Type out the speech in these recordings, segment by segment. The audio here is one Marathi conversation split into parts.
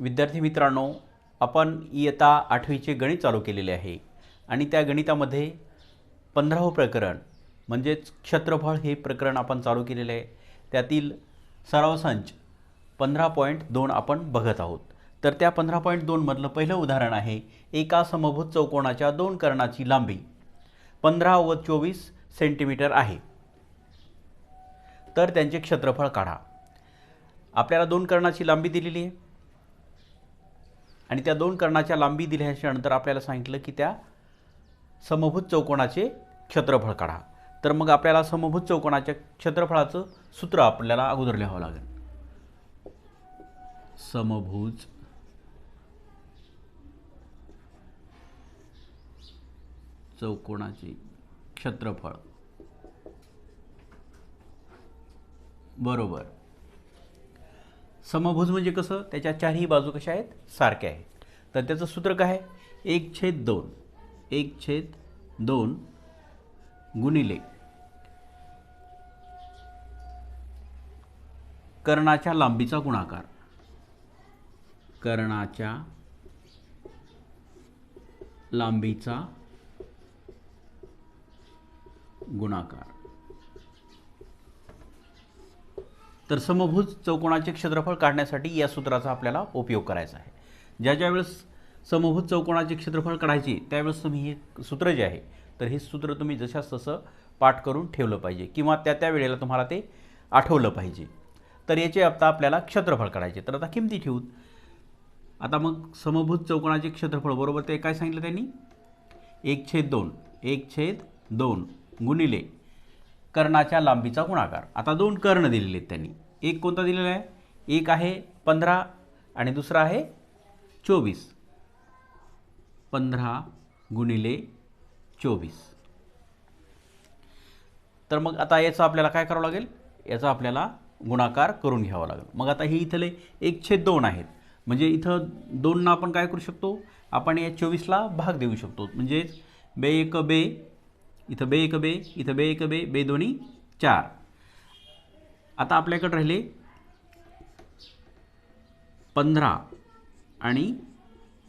विद्यार्थी मित्रांनो आपण इयत्ता आठवीचे गणित चालू केलेले आहे आणि त्या गणितामध्ये पंधरावं प्रकरण म्हणजेच क्षेत्रफळ हे प्रकरण आपण चालू केलेले आहे. त्यातील सराव संच पंधरा पॉईंट दोन आपण बघत आहोत. तर त्या पंधरा पॉईंट दोनमधलं पहिलं उदाहरण आहे एका समभूत चौकोनाच्या दोन कर्णाची लांबी पंधरा व चोवीस सेंटीमीटर आहे. तर त्यांचे क्षेत्रफळ काढा. आपल्याला दोन कर्णाची लांबी दिलेली आहे. आणि त्या दोन कर्णाच्या लांबी दिल्याच्या नंतर आपल्याला सांगितलं की त्या समभूत चौकोनाचे क्षेत्रफळ काढा. तर मग आपल्याला समभूत चौकोनाच्या क्षेत्रफळाचं सूत्र आपल्याला अगोदर लिहावं लागेल. समभुज चौकोनाचे क्षेत्रफळ. बरोबर. समभुज म्हणजे कसं? त्याच्या चारही बाजू कशा आहेत? सारख्या आहेत. तर त्याचं सूत्र काय आहे? एक छेद दोन. एक छेद दोन गुणिले कर्णाच्या लांबीचा गुणाकार. कर्णाच्या लांबीचा गुणाकार. तर समभुज चौकोनाचे क्षेत्रफळ काढण्यासाठी या सूत्राचा आपल्याला उपयोग करायचा आहे. ज्या ज्या वेळेस समभुज चौकोनाचे क्षेत्रफळ काढायचे त्यावेळेस तुम्ही हे सूत्र जे आहे तर हे सूत्र तुम्ही जशास तसं पाठ करून ठेवलं पाहिजे किंवा त्या त्या वेळेला तुम्हाला ते आठवलं पाहिजे. तर याचे आता आपल्याला क्षेत्रफळ काढायचे. तर आता किमती ठेवूत आता मग समभुज चौकोनाचे क्षेत्रफळ बरोबर ते काय सांगितलं त्यांनी? एक छेद दोन एक छेद दोन गुणिले कर्णाच्या लांबीचा गुणाकार. आता दोन कर्ण दिलेले आहेत त्यांनी. एक कोणता दिलेला आहे? एक आहे पंधरा आणि दुसरा आहे चोवीस. पंधरा गुणिले चोवीस. तर मग आता याचं आपल्याला काय करावं लागेल? याचा आपल्याला गुणाकार करून घ्यावा लागेल. मग आता हे इथले एक छेद दोन आहेत. म्हणजे इथं दोनना आपण काय करू शकतो? आपण या चोवीसला भाग देऊ शकतो. म्हणजेच बे एक बे इथं बे एक बे इथं बे एक बे बे दोन्ही चार. आता आपल्याकडे राहिले पंधरा आणि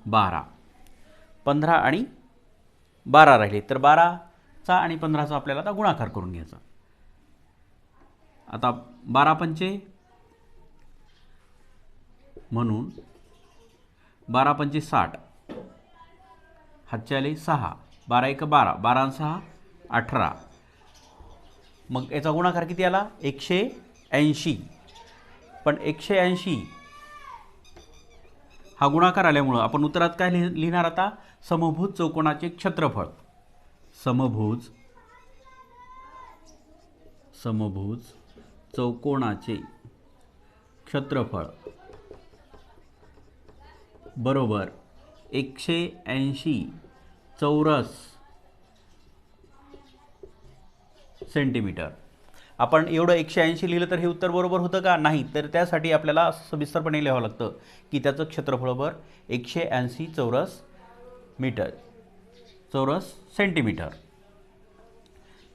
बारा. पंधरा आणि बारा राहिले. तर बाराचा आणि पंधराचा आपल्याला आता गुणाकार करून घ्यायचा. आता बारा पंचे म्हणून बारा पंचे साठ. हातचे आले सहा. बारा एक बारा. बारा सहा अठरा. मग याचा गुणाकार किती आला? एकशे ऐंशी. पण एकशे ऐंशी हा गुणाकार आल्यामुळं आपण उत्तरात काय लिह लिहिणार आता? समभूज चौकोनाचे क्षेत्रफळ. समभूज समभूज चौकोनाचे क्षेत्रफळ बरोबर एकशे ऐंशी चौरस. सेंटीमीटर. आपण एवढं एकशे ऐंशी लिहिलं तर हे उत्तर बरोबर होतं का? नाही. तर त्यासाठी आपल्याला सविस्तरपणे लिहावं लागतं की त्याचं क्षेत्रफळबर एकशे ऐंशी चौरस मीटर चौरस सेंटीमीटर.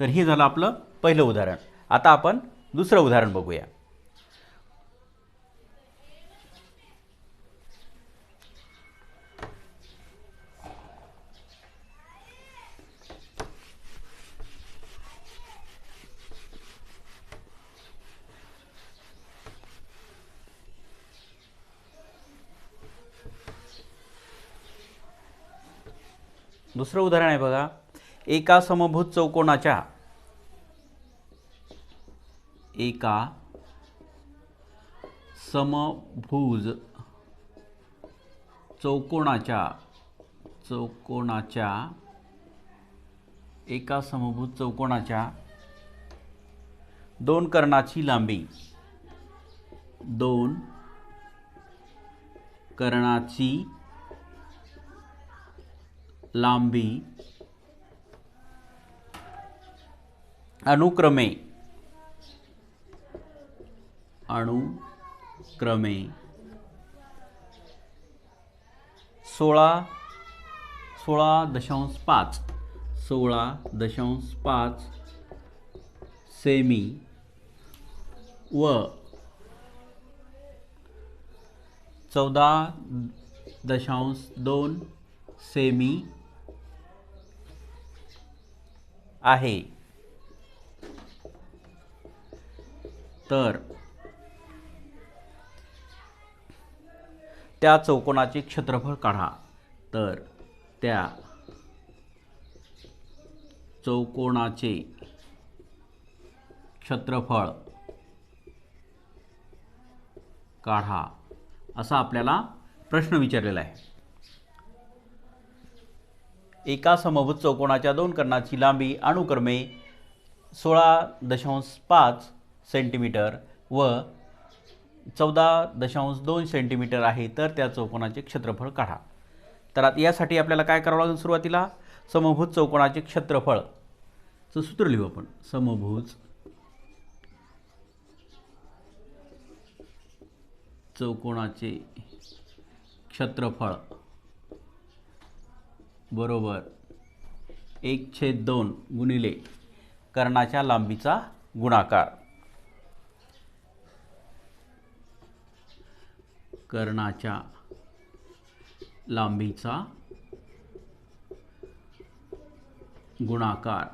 तर हे झालं आपलं पहिलं उदाहरण. आता आपण दुसरं उदाहरण बघूया. दुसरं उदाहरण आहे बघा. एका समभूत चौकोनाच्या एका समभुज चौकोनाच्या चौकोनाच्या एका समभूत चौकोनाच्या दोन कर्णाची लांबी. दोन कर्णाची लांबी, अनुक्रमे अनुक्रमे, सोळा सोळा दशांश पाच, सोळा दशांश पाच, सेमी, व चौदा दशांश दोन, सेमी आहे. तर त्या चौकोनाचे क्षेत्रफळ काढा. तर त्या चौकोनाचे क्षेत्रफळ काढा. असा आपल्याला प्रश्न विचारलेला आहे. एका समभुज चौकोनाच्या दोन कर्णाची लांबी अणुक्रमे सोळा दशांश पाच सेंटीमीटर व चौदा दशांश दोन सेंटीमीटर आहे तर त्या चौकोनाचे क्षेत्रफळ काढा. तर आता यासाठी आपल्याला काय करावं लागेल सुरुवातीला? समभुज चौकोनाचे क्षेत्रफळ. चं सूत्र लिहू आपण. समभुज चौकोनाचे क्षेत्रफळ. बरोबर. एक छेद दोन गुणिले कर्णाच्या लांबीचा गुणाकार. कर्णाच्या लांबीचा गुणाकार.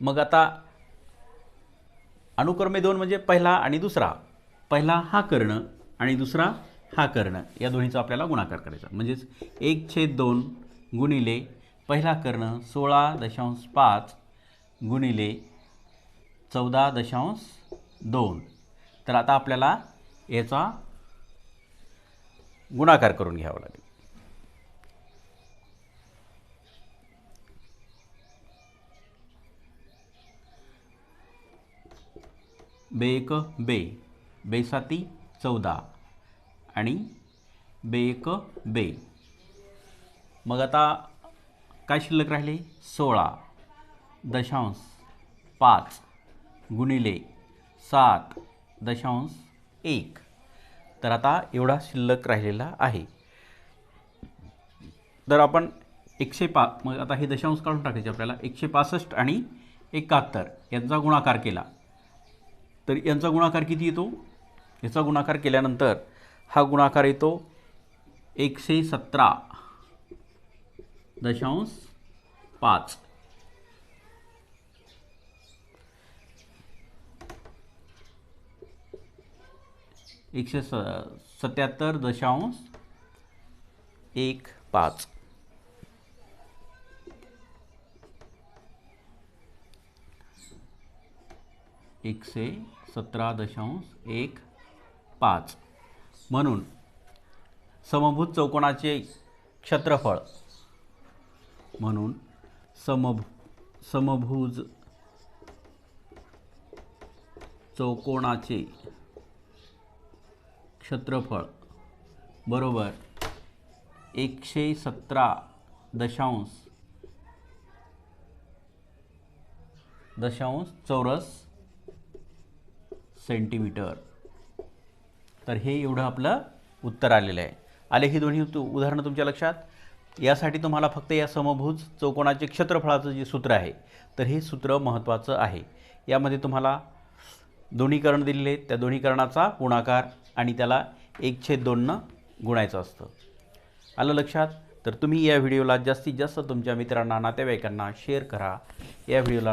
मग आता अनुक्रमे दोन म्हणजे पहिला आणि दुसरा. पहिला हा कर्ण आणि दुसरा हा कर्ण. या दोन्हीचा आपल्याला गुणाकार करायचा. म्हणजेच एक छेद दोन गुणिले पहिला कर्ण सोळा दशांश पाच गुणिले चौदा दशांश दोन. तर आता आपल्याला याचा गुणाकार करून घ्यावा लागेल. बे एक बे. बेसाती चौदा. आणि बे एक बे. मग आता काय शिल्लक राहिले? सोळा दशांश पाच गुणिले सात दशांश एक. तर आता एवढा शिल्लक राहिलेला आहे. तर आपण एकशे पा मग आता हे दशांश काढून टाकायचे आपल्याला. एकशे पासष्ट आणि एकाहत्तर. यांचा गुणाकार केला. तर यांचा गुणाकार किती येतो? याचा गुणाकार केल्यानंतर हा गुणाकार येतो एकशे सतरा दशांश पाच. एकशे स सत्याहत्तर दशांश एक पाच. एकशे सतरा दशांश एक पाच. म्हणून समभूत चौकोनाचे क्षेत्रफळ म्हणून समभ समभुज चौकोनाचे क्षेत्रफळ बरोबर एकशे सतरा दशांश दशांश चौरस सेंटीमीटर. तर हे एवढं आपलं उत्तर आलेलं आहे. आले ही दोन्ही तु उदाहरणं तुमच्या लक्षात? यासाठी तुम्हाला फक्त या समभुज चौकोनाचे क्षेत्रफळाचं जे सूत्र आहे तर हे सूत्र महत्त्वाचं आहे. यामध्ये तुम्हाला दोन्हीकरण दिलेले त्या दोन्हीकरणाचा गुणाकार आणि त्याला एक छेद दोननं गुणायचं असतं. आलं लक्षात? तर तुम्ही या व्हिडिओला जास्तीत जास्त तुमच्या मित्रांना नातेवाईकांना शेअर करा. या व्हिडिओला